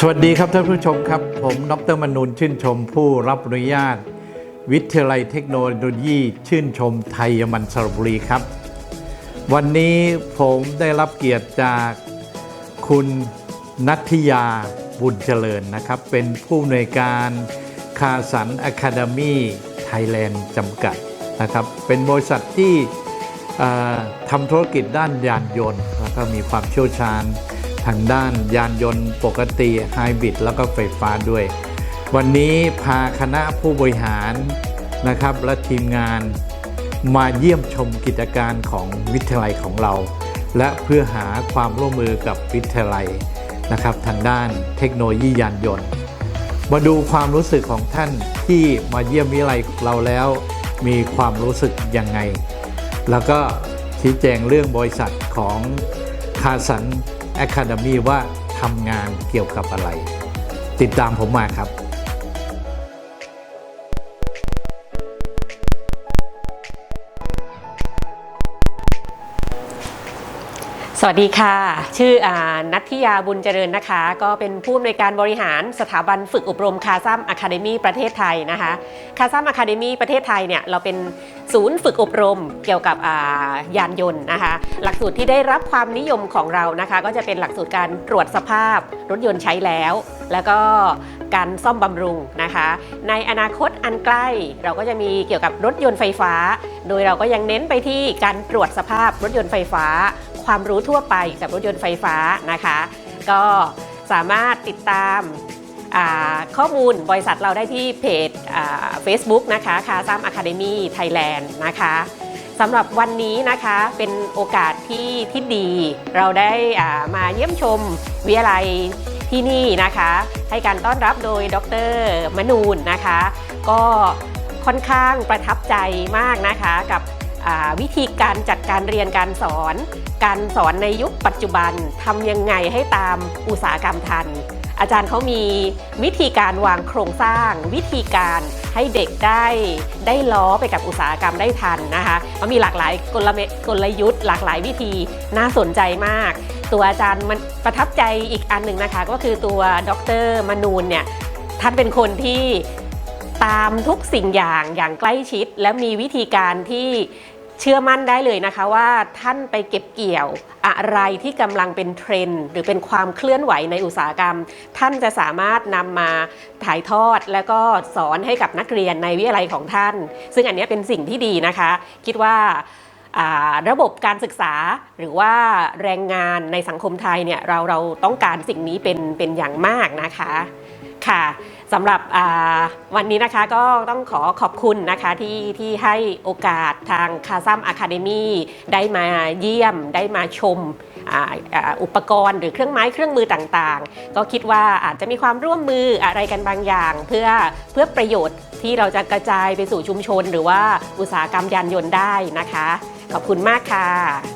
สวัสดีครับท่านผู้ชมครับ ผมดรมนูนชื่นชมผู้รับอนุญาต วิทยาลัยเทคโนโลยีชื่นชมไทยมันสระบุรีครับ วันนี้ผมได้รับเกียรติจากคุณนัทยาบุญเจริญนะครับ เป็นผู้อำนวยการคาสันอะคาเดมี่ไทยแลนด์จำกัดนะครับ เป็นบริษัทที่ทำธุรกิจด้านยานยนต์แล้วก็มีความเชี่ยวชาญ ทางด้านยานยนต์ปกติไฮบริดแล้วก็ไฟฟ้าด้วย วันนี้พาคณะผู้บริหารนะครับ และทีมงานมาเยี่ยมชมกิจการของวิทยาลัยของเรา และเพื่อหาความร่วมมือกับวิทยาลัยนะครับ ทางด้านเทคโนโลยียานยนต์ มาดูความรู้สึกของท่านที่มาเยี่ยมวิทยาลัยเราแล้ว มีความรู้สึกยังไง แล้วก็ชี้แจงเรื่องบริษัทของคาสัน แอคาเดมีว่าทำงานเกี่ยวกับอะไร ติดตามผมมาครับ สวัสดีค่ะ ชื่ออนัทธิยาบุญเจริญนะคะ ก็เป็นผู้อำนวยการบริหารสถาบันฝึกอบรมคาซัมอะคาเดมีประเทศไทยนะคะคาซัมอะคาเดมีประเทศไทยเนี่ยเราเป็นศูนย์ฝึกอบรมเกี่ยวกับายานยนต์นะคะ หลักสูตรที่ได้รับความนิยมของเรานะคะ ก็จะเป็นหลักสูตรการตรวจสภาพรถยนต์ใช้แล้ว แล้วก็การซ่อมบำรุงนะคะ ในอนาคตอันใกล้เราก็จะมีเกี่ยวกับรถยนต์ไฟฟ้า โดยเราก็ยังเน้นไปที่การตรวจสภาพรถยนต์ไฟฟ้า ความรู้ทั่วไปกับรถยนต์ไฟฟ้านะคะ ก็สามารถติดตามข้อมูลบริษัทเราได้ที่เพจเฟซบุ๊กนะคะคาซัมอะคาเดมี่ไทยแลนด์นะคะสำหรับวันนี้นะคะเป็นโอกาสที่ที่ดี เราได้อ่ามาเยี่ยมชมวิทยาลัยที่นี่นะคะ ให้การต้อนรับโดยดรมนูนนะคะ ก็ค่อนข้างประทับใจมากนะคะกับ วิธีการจัดการเรียนการสอน การสอนในยุคปัจจุบันทำยังไงให้ตามอุตสาหกรรมทัน อาจารย์เขามีวิธีการวางโครงสร้าง วิธีการให้เด็กได้ได้ล้อไปกับอุตสาหกรรมได้ทันนะคะมันมีหลากหลายกลกลยุทธ์ หลากหลายวิธีน่าสนใจมาก ตัวอาจารย์มันประทับใจอีกอันหนึ่งนะคะ ก็คือตัวดรมนูนเนี่ยท่านเป็นคนที่ตามทุกสิ่งอย่างอย่างใกล้ชิด และมีวิธีการที่ เชื่อมั่นได้เลยนะคะว่าท่านไปเก็บเกี่ยวอะไรที่กำลังเป็นเทรนด์หรือเป็นความเคลื่อนไหวในอุตสาหกรรม ท่านจะสามารถนำมาถ่ายทอดแล้วก็สอนให้กับนักเรียนในวิทยาลัยของท่าน ซึ่งอันนี้เป็นสิ่งที่ดีนะคะ คิดว่าระบบการศึกษาหรือว่าแรงงานในสังคมไทยเนี่ยเราเราต้องการสิ่งนี้เป็นเป็นอย่างมากนะคะค่ะ สำหรับวันนี้นะคะก็ต้องขอขอบคุณนะคะที่ที่ให้โอกาสทางคาซัมอะคาเดมีได้มาเยี่ยมได้มาชมออุปกรณ์หรือเครื่องไม้เครื่องมือต่างๆ ก็คิดว่าอาจจะมีความร่วมมืออะไรกันบางอย่าง เพื่อเพื่อประโยชน์ที่เราจะกระจายไปสู่ชุมชน หรือว่าอุตสาหกรรมยานยนต์ได้นะคะ ขอบคุณมากค่ะ